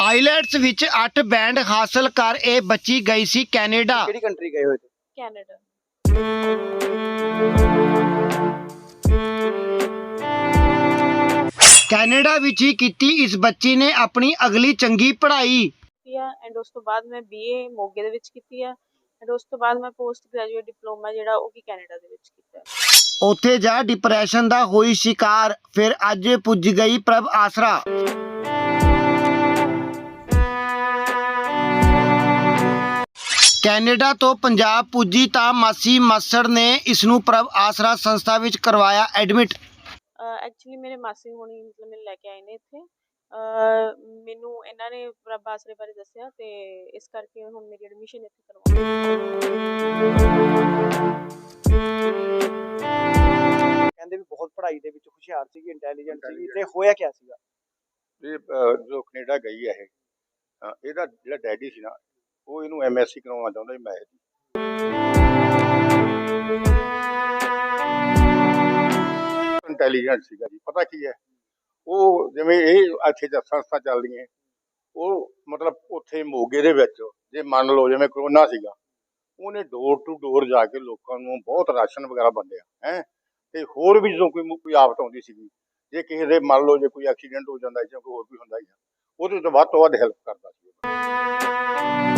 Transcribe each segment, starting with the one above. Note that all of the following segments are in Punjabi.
ਆਈਲੈਟਸ ਵਿੱਚ 8 ਬੈਂਡ ਹਾਸਲ ਕਰ ਇਹ ਬੱਚੀ ਗਈ ਸੀ ਕੈਨੇਡਾ। ਕਿਹੜੀ ਕੰਟਰੀ ਗਏ ਹੋਏ ਤੇ? ਕੈਨੇਡਾ। ਕੈਨੇਡਾ ਵਿੱਚ ਹੀ ਕੀਤੀ ਇਸ ਬੱਚੀ ਨੇ ਆਪਣੀ ਅਗਲੀ ਚੰਗੀ ਪੜ੍ਹਾਈ। ਕੀਤੀ ਆ ਐਂਡ ਉਸ ਤੋਂ ਬਾਅਦ ਮੈਂ ਬੀਏ ਮੋਗੇ ਦੇ ਵਿੱਚ ਕੀਤੀ ਆ ਐਂਡ ਉਸ ਤੋਂ ਬਾਅਦ ਮੈਂ ਪੋਸਟ ਗ੍ਰੈਜੂਏਟ ਡਿਪਲੋਮਾ ਜਿਹੜਾ ਉਹ ਵੀ ਕੈਨੇਡਾ ਦੇ ਵਿੱਚ ਕੀਤਾ। ਉੱਥੇ ਜਾ ਡਿਪਰੈਸ਼ਨ ਦਾ ਹੋਈ ਸ਼ਿਕਾਰ ਫਿਰ ਅੱਜ ਪੁੱਜ ਗਈ ਪ੍ਰਭ ਆਸਰਾ। ਕੈਨੇਡਾ ਤੋਂ ਪੰਜਾਬ ਪੁੱਜੀ ਤਾਂ ਮਾਸੀ ਮੱਸੜ ਨੇ ਇਸ ਨੂੰ ਪ੍ਰਭ ਆਸਰਾ ਸੰਸਥਾ ਵਿੱਚ ਕਰਵਾਇਆ ਐਡਮਿਟ। ਐਕਚੁਅਲੀ ਮੇਰੇ ਮਾਸੀ ਹੋਣੀ ਮਤਲਬ ਮੈਨੂੰ ਲੈ ਕੇ ਆਏ ਨੇ ਇੱਥੇ। ਅਹ ਮੈਨੂੰ ਇਹਨਾਂ ਨੇ ਪ੍ਰਭ ਆਸਰੇ ਬਾਰੇ ਦੱਸਿਆ ਤੇ ਇਸ ਕਰਕੇ ਹੁਣ ਮੇਰੀ ਐਡਮਿਸ਼ਨ ਇੱਥੇ ਕਰਵਾਉਣੀ ਕਹਿੰਦੇ ਵੀ ਬਹੁਤ ਪੜ੍ਹਾਈ ਦੇ ਵਿੱਚ ਹੁਸ਼ਿਆਰ ਸੀਗੀ ਇੰਟੈਲੀਜੈਂਟ ਸੀਗੀ ਤੇ ਹੋਇਆ ਕੀ ਸੀਗਾ? ਇਹ ਅਹ, ਜੋ ਕੈਨੇਡਾ ਗਈ ਹੈ ਇਹ ਅਹ, ਇਹਦਾ ਜਿਹੜਾ ਡੈਡੀ ਸੀ ਨਾ ਉਹ ਇਹਨੂੰ ਐਮਐਸਸੀ ਕਰਾਉਣਾ ਚਾਹੁੰਦਾ ਸੀ ਮੈਥ ਦੀ ਇੰਟੈਲੀਜੈਂਟ ਸੀਗਾ ਜੀ, ਪਤਾ ਕੀ ਹੈ? ਉਹ ਜਿਵੇਂ ਇਹ ਇੱਥੇ ਜਦ ਸੰਸਥਾ ਚੱਲਦੀਆਂ ਉਹ ਮਤਲਬ ਉੱਥੇ ਮੋਗੇ ਦੇ ਵਿੱਚ, ਜੇ ਮੰਨ ਲਓ ਜਿਵੇਂ ਕਰੋਨਾ ਸੀਗਾ, ਉਹਨੇ ਡੋਰ ਟੂ ਡੋਰ ਜਾ ਕੇ ਲੋਕਾਂ ਨੂੰ ਬਹੁਤ ਰਾਸ਼ਨ ਵਗੈਰਾ ਵੰਡਿਆ, ਹੈ? ਤੇ ਹੋਰ ਵੀ ਜਦੋਂ ਕੋਈ ਕੋਈ ਆਫਤ ਆਉਂਦੀ ਸੀਗੀ, ਜੇ ਕਿਸੇ ਦੇ ਮੰਨ ਲਓ ਜੇ ਕੋਈ ਐਕਸੀਡੈਂਟ ਹੋ ਜਾਂਦਾ ਜਾਂ ਕੋਈ ਹੋਰ ਕੋਈ ਹੁੰਦਾ ਹੀ ਉਹਦੇ ਤੋਂ ਵੱਧ ਤੋਂ ਵੱਧ ਹੈਲਪ ਕਰਦਾ ਸੀ।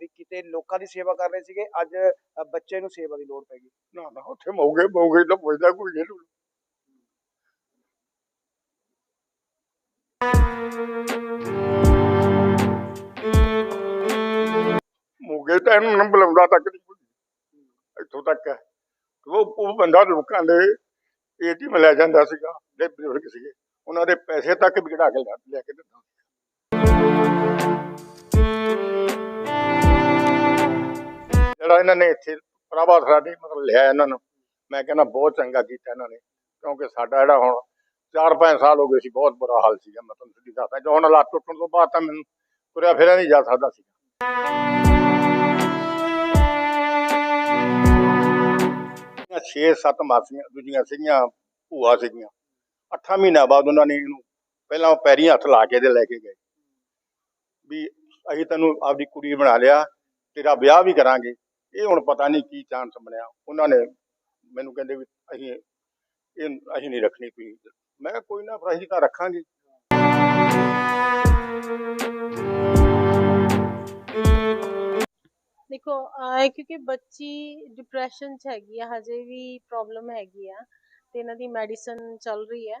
ਵੀ ਕਿਤੇ ਲੋਕਾਂ ਦੀ ਸੇਵਾ ਕਰ ਰਹੇ ਸੀਗੇ, ਅੱਜ ਬੱਚੇ ਨੂੰ ਸੇਵਾ ਦੀ ਲੋੜ ਪੈ ਗਈ। ਨਾ ਨਾ, ਉੱਥੇ ਮੌਗੇ ਮੌਗੇ ਤਾਂ ਪੁੱਛਦਾ ਕੋਈ ਨਹੀਂ। ਮੌਗੇ ਤਾਂ ਇਹਨੂੰ ਨਾ ਬੁਲਾਉਂਦਾ ਤੱਕ ਨਹੀਂ ਇੱਥੋਂ ਤੱਕ ਹੈ। ਉਹ ਉਹ ਬੰਦਾ ਲੋਕਾਂ ਦੇ ਏਟੀਐਮ ਲੈ ਜਾਂਦਾ ਸੀਗਾ ਜਿਹੜੇ ਬਜ਼ੁਰਗ ਸੀਗੇ। ਉਹਨਾਂ ਦੇ ਪੈਸੇ ਤੱਕ ਵੀ ਕੇ ਲੈ ਲੈ ਕੇ ਦਿੰਦਾ ਜਿਹੜਾ ਇਹਨਾਂ ਨੇ ਇੱਥੇ ਪ੍ਰਭਾ ਸਾਡੇ ਮਤਲਬ ਲਿਆ ਇਹਨਾਂ ਨੂੰ। ਮੈਂ ਕਹਿੰਦਾ ਬਹੁਤ ਚੰਗਾ ਕੀਤਾ ਇਹਨਾਂ ਨੇ, ਕਿਉਂਕਿ ਸਾਡਾ ਜਿਹੜਾ ਹੁਣ 4-5 ਸਾਲ ਹੋ ਗਏ ਸੀ, ਬਹੁਤ ਬੁਰਾ ਹਾਲ ਸੀਗਾ। ਮੈਂ ਤੁਹਾਨੂੰ ਸਿੱਧੀ ਦੱਸਦਾ ਜੋ ਹੁਣ ਲੱਤ ਟੁੱਟਣ ਤੋਂ ਬਾਅਦ ਤਾਂ ਮੈਨੂੰ ਤੁਰਿਆ ਫਿਰਿਆ ਨਹੀਂ ਜਾ ਸਕਦਾ ਸੀ 6-7 ਮਾਸੀਆਂ ਦੂਜੀਆਂ ਸੀਗੀਆਂ, ਭੂਆ ਸੀਗੀਆਂ। 8 ਮਹੀਨਿਆਂ ਬਾਅਦ ਉਹਨਾਂ ਨੇ ਇਹਨੂੰ ਪਹਿਲਾਂ ਉਹ ਪੈਰੀਂ ਹੱਥ ਲਾ ਕੇ ਇਹਦੇ ਲੈ ਕੇ ਗਏ। ਵੀ ਅਸੀਂ ਤੈਨੂੰ ਆਪਦੀ ਕੁੜੀ ਬਣਾ ਲਿਆ, ਤੇਰਾ ਵਿਆਹ ਵੀ ਕਰਾਂਗੇ। ਇਹ ਹੁਣ ਪਤਾ ਨਹੀਂ ਕੀ ਚਾਂਸ ਬਣਿਆ। ਉਹਨਾਂ ਨੇ ਮੈਨੂੰ ਕਹਿੰਦੇ ਵੀ ਅਸੀਂ ਇਹ ਅਸੀਂ ਨਹੀਂ ਰੱਖਣੀ ਤੁਸੀਂ ਮੈਂ ਕਿਹਾ ਕੋਈ ਨਾ ਫਿਰ ਅਸੀਂ ਤਾਂ ਰੱਖਾਂਗੇ। ਦੇਖੋ ਕਿਉਂਕਿ ਬੱਚੀ ਡਿਪਰੈਸ਼ਨ ਚ ਹੈਗੀ ਆ, ਹਜੇ ਵੀ ਪ੍ਰੋਬਲਮ ਹੈਗੀ ਆ ਤੇ ਇਹਨਾਂ ਦੀ ਮੈਡੀਸਨ ਚੱਲ ਰਹੀ ਹੈ।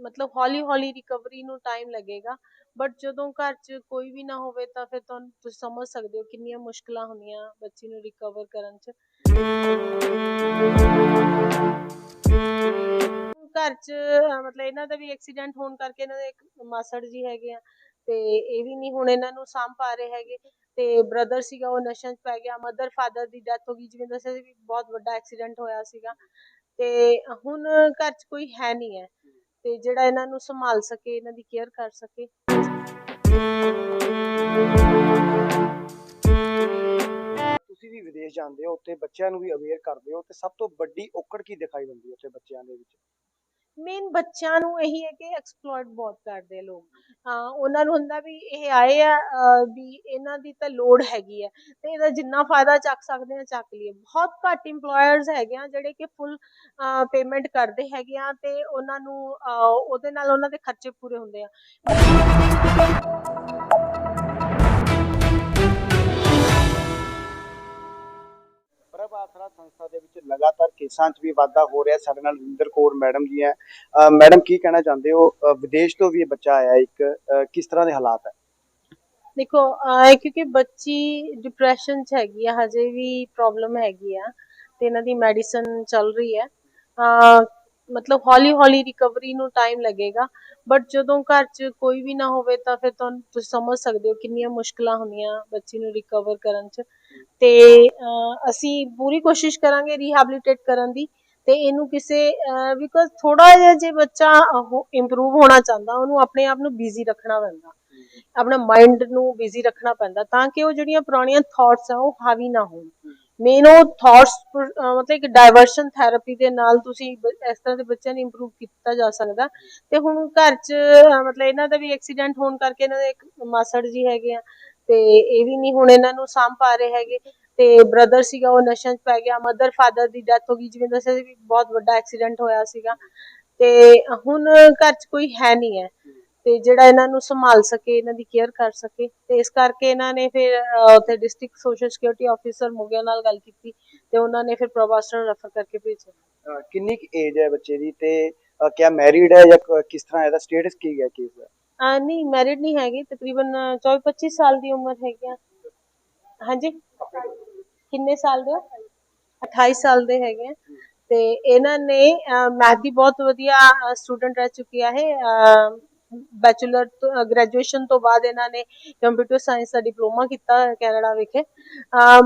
ਮਤਲਬ ਹੌਲੀ ਹੌਲੀ ਰਿਕਵਰੀ ਨੂੰ ਟਾਈਮ ਲੱਗੇਗਾ ਬਟ ਜਦੋਂ ਘਰ 'ਚ ਕੋਈ ਵੀ ਨਾ ਹੋਵੇ ਤਾਂ ਫਿਰ ਤੁਹਾਨੂੰ ਤੁਸੀਂ ਸਮਝ ਸਕਦੇ ਹੋ ਕਿੰਨੀਆਂ ਮੁਸ਼ਕਲਾਂ ਹੁੰਦੀਆਂ ਬੱਚੀ ਨੂੰ ਰਿਕਵਰ ਕਰਨ 'ਚ। ਘਰ 'ਚ ਮਤਲਬ ਇਹਨਾਂ ਦਾ ਵੀ ਐਕਸੀਡੈਂਟ ਹੋਣ ਕਰਕੇ ਇਹਨਾਂ ਦੇ ਇੱਕ ਮਾਸੜ ਜੀ ਹੈਗੇ ਆ, ਤੇ ਇਹ ਵੀ ਨਹੀਂ ਹੁਣ ਇਹਨਾਂ ਨੂੰ ਸਾਂਭ ਪਾ ਰਹੇ ਹੈਗੇ, ਤੇ ਬ੍ਰਦਰ ਸੀਗਾ ਉਹ ਨਸ਼ਿਆਂ 'ਚ ਪੈ ਗਿਆ ਮਦਰ ਫਾਦਰ ਦੀ ਡੈਥ ਹੋ ਗਈ, ਜਿਵੇਂ ਦੱਸਿਆ ਸੀ ਵੀ ਬਹੁਤ ਵੱਡਾ ਐਕਸੀਡੈਂਟ ਹੋਇਆ ਸੀਗਾ, ਤੇ ਹੁਣ ਘਰ 'ਚ ਕੋਈ ਹੈ ਨਹੀਂ ਹੈ। ਤੇ ਜਿਹੜਾ ਇਹਨਾਂ ਨੂੰ ਸੰਭਾਲ ਸਕੇ, ਇਹਨਾਂ ਦੀ ਕੇਅਰ ਕਰ ਸਕੇ। ਤੁਸੀਂ ਵੀ ਵਿਦੇਸ਼ ਜਾਂਦੇ ਹੋ, ਉੱਥੇ ਬੱਚਿਆਂ ਨੂੰ ਵੀ ਅਵੇਅਰ ਕਰਦੇ ਹੋ, ਤੇ ਸਭ ਤੋਂ ਵੱਡੀ ਔਕੜ ਕੀ ਦਿਖਾਈ ਦਿੰਦੀ ਹੈ ਉੱਥੇ ਬੱਚਿਆਂ ਦੇ ਵਿੱਚ? ਮੇਨ ਬੱਚਿਆਂ ਨੂੰ ਇਹੀ ਹੈ ਕਿ ਐਕਸਪਲੋਇਟ ਬਹੁਤ ਕਰਦੇ ਆ ਲੋਕ। ਹਾਂ ਉਹਨਾਂ ਨੂੰ ਹੁੰਦਾ ਵੀ ਇਹ ਆਏ ਆ ਵੀ ਇਹਨਾਂ ਦੀ ਤਾਂ ਲੋੜ ਹੈਗੀ ਆ ਤੇ ਇਹਦਾ ਜਿੰਨਾ ਫਾਇਦਾ ਚੱਕ ਸਕਦੇ ਆ ਚੱਕ ਲਈਏ। ਬਹੁਤ ਘੱਟ EMPLOYERS ਹੈਗੇ ਆ ਜਿਹੜੇ ਕਿ ਫੁੱਲ ਪੇਮੈਂਟ ਕਰਦੇ ਹੈਗੇ ਆ ਤੇ ਉਹਨਾਂ ਨੂੰ ਅਹ, ਉਹਦੇ ਨਾਲ ਉਹਨਾਂ ਦੇ ਖਰਚੇ ਪੂਰੇ ਹੁੰਦੇ ਆ। ਪ੍ਰਭ ਆਸਰਾ ਸੰਸਥਾ ਦੇ ਵਿੱਚ ਲਗਾਤਾਰ ਕੇਸਾਂ 'ਚ ਵੀ ਵਾਧਾ ਹੋ ਰਿਹਾ। ਸਾਡੇ ਨਾਲ ਵਿੰਦਰ ਕੌਰ ਮੈਡਮ ਜੀ ਹੈ। ਮੈਡਮ ਕੀ ਕਹਿਣਾ ਚਾਹੁੰਦੇ ਹੋ? ਵਿਦੇਸ਼ ਤੋਂ ਵੀ ਇਹ ਬੱਚਾ ਆਇਆ ਇੱਕ। ਕਿਸ ਤਰ੍ਹਾਂ ਦੇ ਹਾਲਾਤ ਹੈ? ਦੇਖੋ ਕਿਉਂਕਿ ਬੱਚੀ ਡਿਪਰੈਸ਼ਨ ਚ ਹੈਗੀ ਆ, ਹਜੇ ਵੀ ਪ੍ਰੋਬਲਮ ਹੈਗੀ ਆ ਤੇ ਇਹਨਾਂ ਦੀ ਮੈਡੀਸਨ ਚੱਲ ਰਹੀ ਹੈ। ਮਤਲਬ ਹੌਲੀ ਹੌਲੀ ਰਿਕਵਰੀ ਨੂੰ ਟਾਈਮ ਲੱਗੇਗਾ। ਬਟ ਜਦੋਂ ਘਰ 'ਚ ਕੋਈ ਵੀ ਨਾ ਹੋਵੇ ਤਾਂ ਫਿਰ ਤੁਹਾਨੂੰ ਤੁਸੀਂ ਸਮਝ ਸਕਦੇ ਹੋ ਕਿੰਨੀਆਂ ਮੁਸ਼ਕਲਾਂ ਹੁੰਦੀਆਂ ਬੱਚੀ ਨੂੰ ਰਿਕਵਰ ਕਰਨ 'ਚ। ਤੇ ਅਸੀਂ ਪੂਰੀ ਕੋਸ਼ਿਸ਼ ਕਰਾਂਗੇ ਰੀਹੈਬਿਲਿਟੇਟ ਕਰਨ ਦੀ ਤੇ ਇਹਨੂੰ ਕਿਸੇ ਬਿਕੋਜ਼ ਥੋੜਾ ਜਿਹਾ ਜੇ ਬੱਚਾ ਇੰਪਰੂਵ ਹੋਣਾ ਚਾਹੁੰਦਾ ਉਹਨੂੰ ਆਪਣੇ ਆਪ ਨੂੰ ਬਿਜ਼ੀ ਰੱਖਣਾ ਪੈਂਦਾ। ਆਪਣਾ ਮਾਈਂਡ ਨੂੰ ਬਿਜ਼ੀ ਰੱਖਣਾ ਪੈਂਦਾ ਤਾਂ ਕਿ ਉਹ ਜਿਹੜੀਆਂ ਪੁਰਾਣੀਆਂ ਥਾਟਸ ਆ ਉਹ ਹਾਵੀ ਨਾ ਹੋਣ। ਮੇਨ ਉਹ ਥਾਟਸ ਮਤਲਬ ਇੱਕ ਡਾਇਵਰਸ਼ਨ ਥੈਰੇਪੀ ਦੇ ਨਾਲ ਤੁਸੀਂ ਇਸ ਤਰ੍ਹਾਂ ਦੇ ਬੱਚਿਆਂ ਨੂੰ ਇੰਪਰੂਵ ਕੀਤਾ ਜਾ ਸਕਦਾ। ਤੇ ਹੁਣ ਘਰ 'ਚ ਅਹ, ਮਤਲਬ ਇਹਨਾਂ ਦਾ ਵੀ ਐਕਸੀਡੈਂਟ ਹੋਣ ਕਰਕੇ ਇਹਨਾਂ ਦੇ ਇੱਕ ਮਾਸੜ ਜੀ ਹੈਗੇ ਆ ਤੇ ਇਹ ਵੀ ਨਹੀਂ ਹੁਣ ਇਹਨਾਂ ਨੂੰ ਸਾਂਭ ਪਾ ਰਹੇ ਹੈਗੇ। ਤੇ ਬ੍ਰਦਰ ਸੀਗਾ, ਉਹ ਨਸ਼ਿਆਂ 'ਚ ਪੈ ਗਿਆ। ਮਦਰ ਫਾਦਰ ਦੀ ਡੈਥ ਹੋ ਗਈ। ਜਿਵੇਂ ਦੱਸਿਆ ਸੀ ਵੀ ਬਹੁਤ ਵੱਡਾ ਐਕਸੀਡੈਂਟ ਹੋਇਆ ਸੀਗਾ। ਤੇ ਹੁਣ ਘਰ 'ਚ ਕੋਈ ਹੈ ਨਹੀਂ ਹੈ। ਤੇ ਜਿਹੜਾ ਇਹਨਾਂ ਨੂੰ ਸੰਭਾਲ ਸਕੇ, ਇਹਨਾਂ ਦੀ ਕੇਅਰ ਕਰ ਸਕੇ। ਤੇ ਇਸ ਕਰਕੇ ਇਹਨਾਂ ਨੇ ਫਿਰ ਉੱਥੇ ਡਿਸਟ੍ਰਿਕਟ ਸੋਸ਼ਲ ਸਿਕਿਉਰਿਟੀ ਆਫੀਸਰ ਮੋਗਿਆ ਨਾਲ ਗੱਲ ਕੀਤੀ ਤੇ ਉਹਨਾਂ ਨੇ ਫਿਰ ਪ੍ਰਭਾਸਟਰ ਰੈਫਰ ਕਰਕੇ ਭੇਜਿਆ। ਕਿੰਨੀ ਏਜ ਹੈ ਬੱਚੇ ਦੀ ਤੇ ਕਿਆ ਮੈਰਿਡ ਹੈ ਜਾਂ ਕਿਸ ਤਰ੍ਹਾਂ ਇਹਦਾ ਸਟੇਟਸ ਕੀ ਹੈ ਕੇਸ ਦਾ ਆ ਨਹੀਂ ਮੈਰਿਡ ਨਹੀਂ ਹੈਗੀ, ਤਕਰੀਬਨ 24 25 ਸਾਲ ਦੀ ਉਮਰ ਹੈਗੀ ਆ। ਹਾਂਜੀ? ਕਿੰਨੇ ਸਾਲ ਦੇ ਹੋ? 28 ਸਾਲ ਦੇ ਹੈਗੇ ਆ। ਤੇ ਇਹਨਾਂ ਨੇ ਮੈਥ ਦੀ ਬਹੁਤ ਵਧੀਆ ਸਟੂਡੈਂਟ ਰਹਿ ਚੁੱਕੀ ਹੈ ਬੈਚਲਰ ਗ੍ਰੈਜੂਏਸ਼ਨ ਤੋਂ ਬਾਅਦ ਇਹਨਾਂ ਨੇ ਕੰਪਿਊਟਰ ਸਾਇੰਸ ਦਾ ਡਿਪਲੋਮਾ ਕੀਤਾ ਕੈਨੇਡਾ ਵਿਖੇ।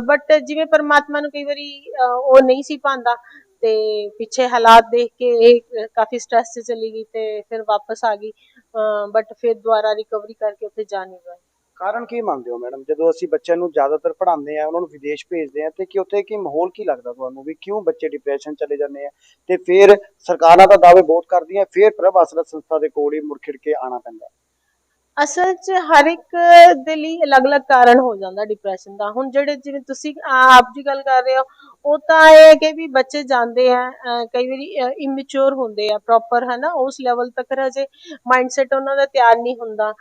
ਬਟ ਜਿਵੇਂ ਪਰਮਾਤਮਾ ਨੂੰ ਕਈ ਵਾਰੀ ਉਹ ਨਹੀਂ ਸੀ ਪਾਉਂਦਾ ਤੇ ਪਿੱਛੇ ਹਾਲਾਤ ਦੇਖ ਕੇ ਇਹ ਕਾਫੀ ਸਟ੍ਰੈਸ 'ਚ ਚਲੀ ਗਈ ਤੇ ਫਿਰ ਵਾਪਸ ਆ ਗਈ। ਬਟ ਫਿਰ ਦੁਬਾਰਾ ਰਿਕਵਰੀ ਕਰਕੇ ਉੱਥੇ ਜਾ ਨਹੀਂ ਪਾਈ। ਕਾਰਨ ਕੀ ਮੰਨਦੇ ਹੋ ਮੈਡਮ? ਜਦੋਂ ਅਸੀਂ ਬੱਚਿਆਂ ਨੂੰ ਜ਼ਿਆਦਾਤਰ ਪੜ੍ਹਾਉਂਦੇ ਆ ਉਹਨਾਂ ਨੂੰ ਵਿਦੇਸ਼ ਭੇਜਦੇ ਆ ਤੇ ਕਿ ਉੱਥੇ ਕੀ ਮਾਹੌਲ ਕੀ ਲੱਗਦਾ ਤੁਹਾਨੂੰ ਵੀ ਕਿਉਂ ਬੱਚੇ ਡਿਪਰੈਸ਼ਨ ਚਲੇ ਜਾਂਦੇ ਆ? ਤੇ ਫਿਰ ਸਰਕਾਰਾਂ ਤਾਂ ਦਾਅਵੇ ਬਹੁਤ ਕਰਦੀਆਂ ਫਿਰ ਪ੍ਰਭ ਆਸਰਾ ਸੰਸਥਾ ਦੇ ਕੋਲ ਹੀ ਮੁੜ ਖਿੜ ਕੇ ਆਣਾ ਪੈਂਦਾ। ਅਸਲ 'ਚ ਹਰ ਇੱਕ ਦੇ ਲਈ ਅਲੱਗ-ਅਲੱਗ ਕਾਰਨ ਹੋ ਜਾਂਦਾ ਡਿਪਰੈਸ਼ਨ ਦਾ। ਹੁਣ ਜਿਹੜੇ ਜਿਵੇਂ ਤੁਸੀਂ ਆਪ ਜੀ ਗੱਲ ਕਰ ਰਹੇ ਹੋ ਉਹ ਤਾਂ ਇਹ ਕਿ ਵੀ ਬੱਚੇ ਜਾਂਦੇ ਆ ਕਈ ਵਾਰੀ ਇਮੈਚੁਰ ਹੁੰਦੇ ਆ ਪ੍ਰੋਪਰ ਹੈ ਉਸ ਲੈਵਲ ਤੱਕ ਹਜੇ ਮਾਈਂਡਸੈਟ ਉਹਨਾਂ ਦਾ ਤਿਆਰ ਨਹੀਂ ਹੁੰਦਾ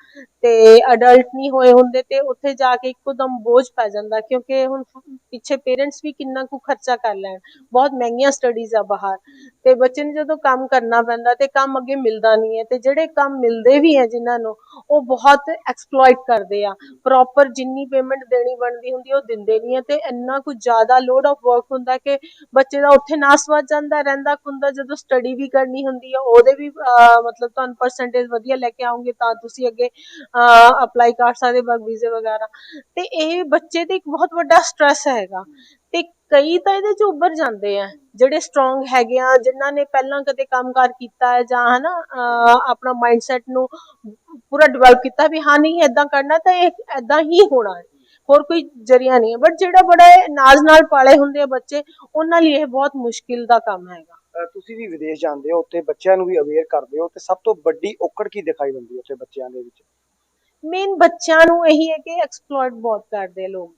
ਤੇ ਅਡਲਟ ਨਹੀਂ ਹੋਏ ਹੁੰਦੇ ਤੇ ਉੱਥੇ ਜਾ ਕੇ ਇੱਕੋਦਮ ਬੋਝ ਪੈ ਜਾਂਦਾ ਕਿਉਂਕਿ ਹੁਣ ਪਿੱਛੇ ਪੇਰੈਂਟਸ ਵੀ ਕਿੰਨਾ ਕੁ ਖਰਚਾ ਕਰ ਲੈਣ ਬਹੁਤ ਮਹਿੰਗੀਆਂ ਸਟੱਡੀਜ਼ ਆ ਬਾਹਰ ਤੇ ਬੱਚੇ ਨੂੰ ਜਦੋਂ ਕੰਮ ਕਰਨਾ ਪੈਂਦਾ ਤੇ ਕੰਮ ਅੱਗੇ ਮਿਲਦਾ ਨਹੀਂ ਹੈ ਤੇ ਜਿਹੜੇ ਕੰਮ ਮਿਲਦੇ ਵੀ ਹੈ ਜਿਨ੍ਹਾਂ ਨੂੰ ਉਹ ਬਹੁਤ ਐਕਸਪਲੋਇਟ ਕਰਦੇ ਆ ਪ੍ਰੋਪਰ ਜਿੰਨੀ ਪੇਮੈਂਟ ਦੇਣੀ ਬਣਦੀ ਹੁੰਦੀ ਆ, ਉਹ ਦਿੰਦੇ ਨਹੀਂ ਹੈ ਤੇ ਇੰਨਾ ਕੁ ਜ਼ਿਆਦਾ ਲੋਡ ਆਫ ਵਰਕ ਹੁੰਦਾ ਕਿ ਬੱਚੇ ਦਾ ਉੱਥੇ ਨਾਸ ਵੱਜ ਜਾਂਦਾ, ਰਹਿੰਦਾ ਹੁੰਦਾ ਜਦੋਂ ਸਟੱਡੀ ਵੀ ਕਰਨੀ ਹੁੰਦੀ ਆ, ਉਹਦੇ ਵੀ ਮਤਲਬ ਤੁਹਾਨੂੰ ਪਰਸੈਂਟੇਜ ਵਧੀਆ ਲੈ ਕੇ ਆਉਂਗੇ ਤਾਂ ਤੁਸੀਂ ਅੱਗੇ ਅਪਲਾਈ ਕਰ ਸਕਦੇ ਵਰਕ ਵੀਜ਼ੇ ਵਗੈਰਾ। ਤੇ ਇਹ ਬੱਚੇ ਤੇ ਇੱਕ ਬਹੁਤ ਵੱਡਾ ਸਟ੍ਰੈਸ ਹੈਗਾ। ਤੇ ਕਈ ਤਾਂ ਇਹਦੇ ਚ ਉੱਭਰ ਜਾਂਦੇ ਆ, ਜਿਹੜੇ ਸਟਰੋਂਗ ਹੈਗੇ ਆ, ਜਿਨ੍ਹਾਂ ਨੇ ਪਹਿਲਾਂ ਕਦੇ ਕੰਮਕਾਰ ਕੀਤਾ ਹੈ ਜਾਂ ਹਨਾ ਆਪਣਾ ਮਾਈਂਡਸੈਟ ਨੂੰ ਪੂਰਾ ਡਿਵੈਲਪ ਕੀਤਾ ਵੀ ਹਾਂ, ਨਹੀਂ ਏਦਾਂ ਕਰਨਾ ਤਾਂ ਇਹ ਏਦਾਂ ਹੀ ਹੋਣਾ ਹੈ। ਹੋਰ ਕੋਈ ਜਰੀਆ ਨਹੀਂ ਹੈ। ਬਟ ਜਿਹੜਾ ਬੜਾ ਨਾਜ਼ ਨਾਲ ਪਾਲੇ ਹੁੰਦੇ ਆ ਬੱਚੇ, ਉਹਨਾਂ ਲਈ ਇਹ ਬਹੁਤ ਮੁਸ਼ਕਿਲ ਦਾ ਕੰਮ ਹੈਗਾ। ਤੁਸੀਂ ਵੀ ਵਿਦੇਸ਼ ਜਾਂਦੇ ਹੋ, ਉੱਥੇ ਬੱਚਿਆਂ ਨੂੰ ਵੀ ਅਵੇਅਰ ਕਰਦੇ ਹੋ ਤੇ ਸਭ ਤੋਂ ਵੱਡੀ ਔਕੜ ਕੀ ਦਿਖਾਈ ਦਿੰਦੀ ਹੈ ਉੱਥੇ ਬੱਚਿਆਂ ਦੇ ਵਿੱਚ? ਮੇਨ ਬੱਚਿਆਂ ਨੂੰ ਇਹੀ ਹੈ ਕਿ ਐਕਸਪਲੋਇਟ ਬਹੁਤ ਕਰਦੇ ਲੋਕ।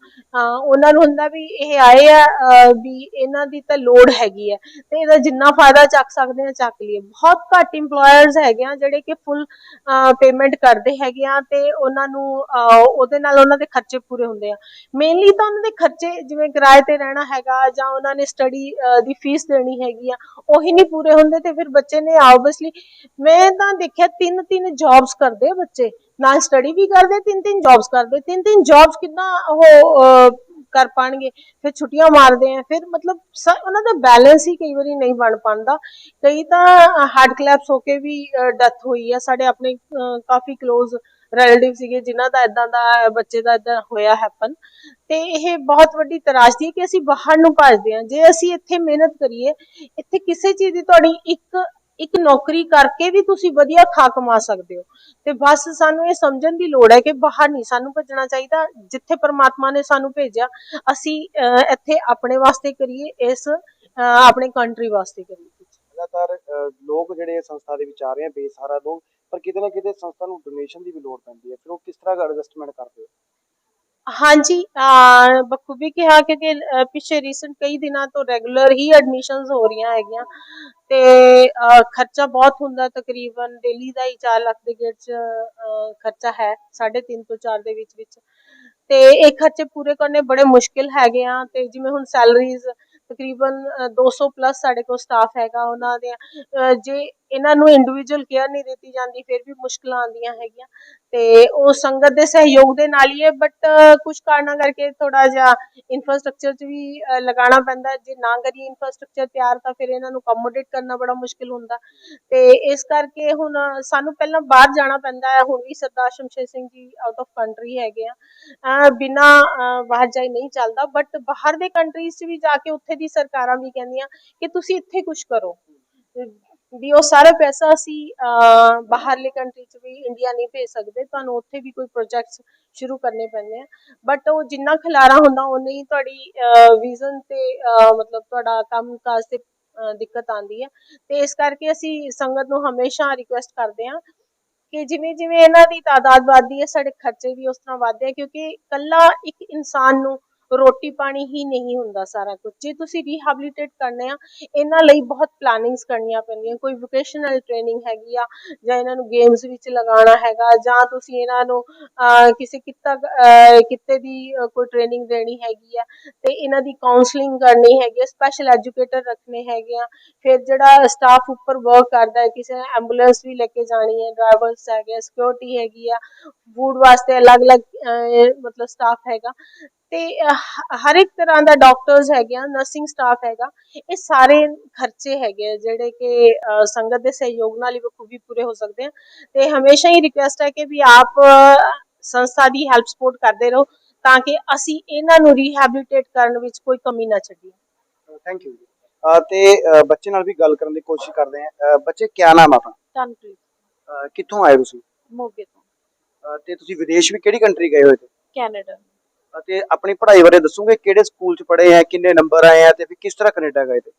ਉਹਨਾਂ ਨੂੰ ਹੁੰਦਾ ਵੀ ਇਹ ਆਏ ਆ ਵੀ ਇਹਨਾਂ ਦੀ ਤਾਂ ਲੋੜ ਹੈਗੀ ਹੈ। ਤੇ ਇਹਦਾ ਜਿੰਨਾ ਫਾਇਦਾ ਚੱਕ ਸਕਦੇ ਆ ਚੱਕ ਲਈਏ। ਬਹੁਤ ਘੱਟ EMPLOYERS ਹੈਗੇ ਆ ਜਿਹੜੇ ਕਿ ਫੁੱਲ ਪੇਮੈਂਟ ਕਰਦੇ ਹੈਗੇ ਆ ਤੇ ਉਹਨਾਂ ਨੂੰ ਉਹਦੇ ਨਾਲ ਉਹਨਾਂ ਦੇ ਖਰਚੇ ਪੂਰੇ ਹੁੰਦੇ ਆ। ਮੇਨਲੀ ਤਾਂ ਉਹਨਾਂ ਦੇ ਖਰਚੇ ਜਿਵੇਂ ਕਿਰਾਏ ਤੇ ਰਹਿਣਾ ਹੈਗਾ ਜਾਂ ਉਹਨਾਂ ਨੇ ਸਟੱਡੀ ਦੀ ਫੀਸ ਦੇਣੀ ਹੈਗੀ ਆ, ਉਹੀ ਨਹੀਂ ਪੂਰੇ ਹੁੰਦੇ ਤੇ ਫਿਰ ਬੱਚੇ ਨੇ ਆਬਵੀਅਸਲੀ ਮੈਂ ਤਾਂ ਦੇਖਿਆ ਤਿੰਨ ਤਿੰਨ ਜੌਬਸ ਕਰਦੇ ਬੱਚੇ। ਨਾਲ ਸਟੱਡੀ ਵੀ ਕਰਦੇ ਤਿੰਨ ਤਿੰਨ ਜੌਬਸ ਕਰਦੇ। ਤਿੰਨ ਤਿੰਨ ਜੌਬਸ ਕਿੰਨਾ ਉਹ ਕਰ ਪਾਣਗੇ? ਫਿਰ ਛੁੱਟੀਆਂ ਮਾਰਦੇ ਆ, ਫਿਰ ਮਤਲਬ ਉਹਨਾਂ ਦਾ ਬੈਲੈਂਸ ਹੀ ਕਈ ਵਾਰੀ ਨਹੀਂ ਬਣ ਪਾਉਂਦਾ। ਕਈ ਤਾਂ ਹਾਰਟ ਕਲੈਪਸ ਹੋ ਕੇ ਵੀ ਡੈਥ ਹੋਈ ਆ। ਸਾਡੇ ਆਪਣੇ ਕਾਫੀ ক্লোਜ਼ ਰਿਲੇਟਿਵ ਸੀਗੇ, ਜਿਨ੍ਹਾਂ ਦਾ ਇਦਾਂ ਦਾ, ਬੱਚੇ ਦਾ ਇਦਾਂ ਹੋਇਆ ਹੈਪਨ ਤੇ ਇਹ ਬਹੁਤ ਵੱਡੀ ਤਰਾਸ਼ਦੀ ਹੈ ਕਿ ਅਸੀਂ ਬਾਹਰ ਨੂੰ ਭੱਜਦੇ ਹਾਂ ਜੇ ਅਸੀਂ ਇੱਥੇ ਮਿਹਨਤ ਕਰੀਏ, ਇੱਥੇ ਕਿਸੇ ਚੀਜ਼ ਦੀ ਤੁਹਾਡੀ ਇੱਕ ਇੱਕ ਨੌਕਰੀ ਕਰਕੇ ਵੀ ਤੁਸੀਂ ਵਧੀਆ ਖਾ ਕਮਾ ਸਕਦੇ ਹੋ। ਤੇ ਬਸ ਸਾਨੂੰ ਇਹ ਸਮਝਣ ਦੀ ਲੋੜ ਹੈ ਕਿ ਬਾਹਰ ਨਹੀਂ ਸਾਨੂੰ ਭੱਜਣਾ ਚਾਹੀਦਾ। ਜਿੱਥੇ ਪਰਮਾਤਮਾ ਨੇ ਸਾਨੂੰ ਭੇਜਿਆ, ਅਸੀਂ ਇੱਥੇ ਆਪਣੇ ਵਾਸਤੇ ਕਰੀਏ, ਇਸ ਆਪਣੇ ਕੰਟਰੀ ਵਾਸਤੇ ਕਰੀਏ। ਲਗਾਤਾਰ ਲੋਕ ਜਿਹੜੇ ਸੰਸਥਾ ਦੇ ਵਿੱਚ ਆ ਰਹੇ ਆ, ਬੇਸਹਾਰਾ ਲੋਕ, ਪਰ ਕਿਤੇ ਨਾ ਕਿਤੇ ਸੰਸਥਾ ਨੂੰ ਡੋਨੇਸ਼ਨ ਦੀ ਵੀ ਲੋੜ ਪੈਂਦੀ ਹੈ। ਫਿਰ ਉਹ ਕਿਸ ਤਰ੍ਹਾਂ ਐਡਜਸਟਮੈਂਟ ਕਰਦੇ ਹੋ? ਹਾਂਜੀ ਬਖੂਬੀ ਕਿਹਾ ਕਿਉਂਕਿ ਅਹ ਰੀਸੈਂਟ ਕਈ ਦਿਨਾਂ ਤੋਂ ਰੈਗੂਲਰ ਹੀ ਐਡਮਿਸ਼ਨਸ ਹੋ ਰਹੀਆਂ ਹੈਗੀਆਂ ਤੇ ਖਰਚਾ ਬਹੁਤ ਹੁੰਦਾ ਤਕਰੀਬਨ ਡੇਲੀ ਦਾ ਹੀ 4 ਲੱਖ ਦੇ ਗੇਟ ਚ ਖਰਚਾ ਹੈ 3.5 ਤੋਂ 4 ਦੇ ਵਿੱਚ ਵਿੱਚ ਤੇ ਇਹ ਖਰਚੇ ਪੂਰੇ ਕਰਨੇ ਬੜੇ ਮੁਸ਼ਕਿਲ ਹੈਗੇ ਆ ਤੇ ਜਿਵੇਂ ਹੁਣ ਸੈਲਰੀਜ਼ ਤਕਰੀਬਨ, ਅਹ 200 ਪਲੱਸ ਸਾਡੇ ਕੋਲ ਸਟਾਫ ਹੈਗਾ ਉਹਨਾਂ ਦੇ ਜੇ ਇਹਨਾਂ ਨੂੰ ਇੰਡੀਵਿਜੂਅਲ ਕੇਅਰ ਨਹੀਂ ਦਿੱਤੀ ਜਾਂਦੀ ਫਿਰ ਵੀ ਮੁਸ਼ਕਲਾਂ ਆਉਂਦੀਆਂ ਹੈਗੀਆਂ। ਤੇ ਉਹ ਸੰਗਤ ਦੇ ਸਹਿਯੋਗ ਦੇ ਨਾਲ ਹੀ ਹੈ ਬਟ ਕੁਝ ਕਾਰਨਾਂ ਕਰਕੇ ਥੋੜਾ ਜਿਹਾ ਇਨਫਰਾਸਟ੍ਰਕਚਰ 'ਚ ਵੀ ਲਗਾਉਣਾ ਪੈਂਦਾ ਜੇ ਨਾ ਕਰੀਏ ਇਨਫਰਾਸਟ੍ਰਕਚਰ ਤਿਆਰ ਤਾਂ ਫਿਰ ਇਹਨਾਂ ਨੂੰ ਅਕੋਮੋਡੇਟ ਕਰਨਾ ਬੜਾ ਮੁਸ਼ਕਿਲ ਹੁੰਦਾ। ਤੇ ਇਸ ਕਰਕੇ ਹੁਣ ਸਾਨੂੰ ਪਹਿਲਾਂ ਬਾਹਰ ਜਾਣਾ ਪੈਂਦਾ ਹੈ। ਹੁਣ ਵੀ ਸਰਦਾਰ Shamsher Singh ji out of country ਹੈਗੇ ਆ। ਅਹ, ਬਿਨਾਂ ਬਾਹਰ ਜਾਈ ਨਹੀਂ ਚੱਲਦਾ ਬਟ ਬਾਹਰ ਦੇ ਕੰਟਰੀਜ਼ 'ਚ ਵੀ ਜਾ ਕੇ ਉੱਥੇ ਦੀ ਸਰਕਾਰਾਂ ਵੀ ਕਹਿੰਦੀਆਂ ਕਿ ਤੁਸੀਂ ਇੱਥੇ ਕੁਝ ਕਰੋ। ਵੀ ਉਹ ਸਾਰਾ ਪੈਸਾ ਅਸੀਂ ਬਾਹਰਲੇ ਕੰਟਰੀ 'ਚ ਵੀ ਇੰਡੀਆ ਨਹੀਂ ਭੇਜ ਸਕਦੇ, ਤੁਹਾਨੂੰ ਉੱਥੇ ਵੀ ਕੋਈ ਪ੍ਰੋਜੈਕਟਸ ਸ਼ੁਰੂ ਕਰਨੇ ਪੈਂਦੇ ਆ। ਬਟ ਉਹ ਜਿੰਨਾ ਖਿਲਾਰਾ ਹੁੰਦਾ ਉਨੀ ਹੀ ਤੁਹਾਡੀ ਵਿਜ਼ਨ ਤੇ ਮਤਲਬ ਤੁਹਾਡਾ ਕੰਮ ਕਾਜ ਤੇ ਦਿੱਕਤ ਆਉਂਦੀ ਹੈ ਤੇ ਇਸ ਕਰਕੇ ਅਸੀਂ ਸੰਗਤ ਨੂੰ ਹਮੇਸ਼ਾ ਰਿਕੁਐਸਟ ਕਰਦੇ ਆ ਕਿ ਜਿਵੇਂ ਜਿਵੇਂ ਇਹਨਾਂ ਦੀ ਤਾਦਾਦ ਵੱਧਦੀ ਹੈ, ਸਾਡੇ ਖਰਚੇ ਵੀ ਉਸ ਤਰ੍ਹਾਂ ਵੱਧਦੇ ਆ, ਕਿਉਂਕਿ ਕੱਲਾ ਇੱਕ ਇਨਸਾਨ ਨੂੰ ਰੋਟੀ ਪਾਣੀ ਹੀ ਨਹੀਂ ਹੁੰਦਾ ਸਾਰਾ ਕੁਝ ਜੇ ਤੁਸੀਂ ਰੀਹੈਬਿਲਿਟੇਟ ਕਰਨੇ ਆ ਇਹਨਾਂ ਲਈ ਬਹੁਤ ਪਲਾਨਿੰਗਸ ਕਰਨੀਆਂ ਪੈਂਦੀਆਂ। ਕੋਈ ਵੋਕੇਸ਼ਨਲ ਟ੍ਰੇਨਿੰਗ ਹੈਗੀ ਆ ਜਾਂ ਇਹਨਾਂ ਨੂੰ ਗੇਮਸ ਵਿੱਚ ਲਗਾਉਣਾ ਹੈਗਾ ਜਾਂ ਤੁਸੀਂ ਇਹਨਾਂ ਨੂੰ ਕਿਸੇ ਕਿੱਤਾ ਅਹ, ਦੀ ਅਹ, ਕੋਈ ਟ੍ਰੇਨਿੰਗ ਦੇਣੀ ਹੈਗੀ ਆ ਤੇ ਇਹਨਾਂ ਦੀ ਕਾਉਂਸਲਿੰਗ ਕਰਨੀ ਹੈਗੀ ਆ ਸਪੈਸ਼ਲ ਐਜੂਕੇਟਰ ਰੱਖਣੇ ਹੈਗੇ ਆ। ਫਿਰ ਜਿਹੜਾ ਸਟਾਫ ਉੱਪਰ ਵਰਕ ਕਰਦਾ ਹੈ ਕਿਸੇ ਐਂਬੂਲੈਂਸ ਵੀ ਲੈ ਕੇ ਜਾਣੀ ਹੈ ਡਰਾਈਵਰਸ ਹੈਗੇ ਸਿਕਿਉਰਿਟੀ ਹੈਗੀ ਆ ਫੂਡ ਵਾਸਤੇ ਅਲੱਗ-ਅਲੱਗ ਮਤਲਬ ਸਟਾਫ ਹੈਗਾ। ਤੇ ਹਰ ਇੱਕ ਤਰ੍ਹਾਂ ਦਾ ਡਾਕਟਰਸ ਹੈਗੇ ਆ ਨਰਸਿੰਗ ਸਟਾਫ ਹੈਗਾ ਇਹ ਸਾਰੇ ਖਰਚੇ ਹੈਗੇ ਆ ਜਿਹੜੇ ਕਿ ਸੰਗਤ ਦੇ ਸਹਿਯੋਗ ਨਾਲ ਹੀ ਬਖੂਬੀ ਪੂਰੇ ਹੋ ਸਕਦੇ ਆ। ਤੇ ਹਮੇਸ਼ਾ ਹੀ ਰਿਕੁਐਸਟ ਹੈ ਕਿ ਵੀ ਆਪ ਸੰਸਥਾ ਦੀ ਹੈਲਪ ਸਪੋਰਟ ਕਰਦੇ ਰਹੋ ਤਾਂ ਕਿ ਅਸੀਂ ਇਹਨਾਂ ਨੂੰ ਰੀਹੈਬਿਲਿਟੇਟ ਕਰਨ ਵਿੱਚ ਕੋਈ ਕਮੀ ਨਾ ਛੱਡੀਏ। ਥੈਂਕ ਯੂ ਤੇ ਬੱਚੇ ਨਾਲ ਵੀ ਗੱਲ ਕਰਨ ਦੀ ਕੋਸ਼ਿਸ਼ ਕਰਦੇ ਅ, ਬੱਚੇ ਕੀ ਨਾਮ ਆ ਆਪਣਾ? ਧੰਨਪ੍ਰੀਤ ਅ, ਕਿੱਥੋਂ ਆਏ ਤੁਸੀਂ? ਮੋਗੇ ਤੋਂ। ਤੇ ਤੁਸੀਂ ਵਿਦੇਸ਼ ਵੀ ਕਿਹੜੀ ਕੰਟਰੀ ਗਏ ਹੋਏ ਤੇ? ਕੈਨੇਡਾ। ਅਤੇ ਆਪਣੀ ਪੜ੍ਹਾਈ ਬਾਰੇ ਦੱਸੋਗੇ ਕਿਹੜੇ ਸਕੂਲ ਚ ਪੜ੍ਹੇ ਆ ਕਿੰਨੇ ਨੰਬਰ ਆਏ ਆ ਤੇ ਫਿਰ ਕਿਸ ਤਰ੍ਹਾਂ ਕੈਨੇਡਾ ਗਏ ਤੇ?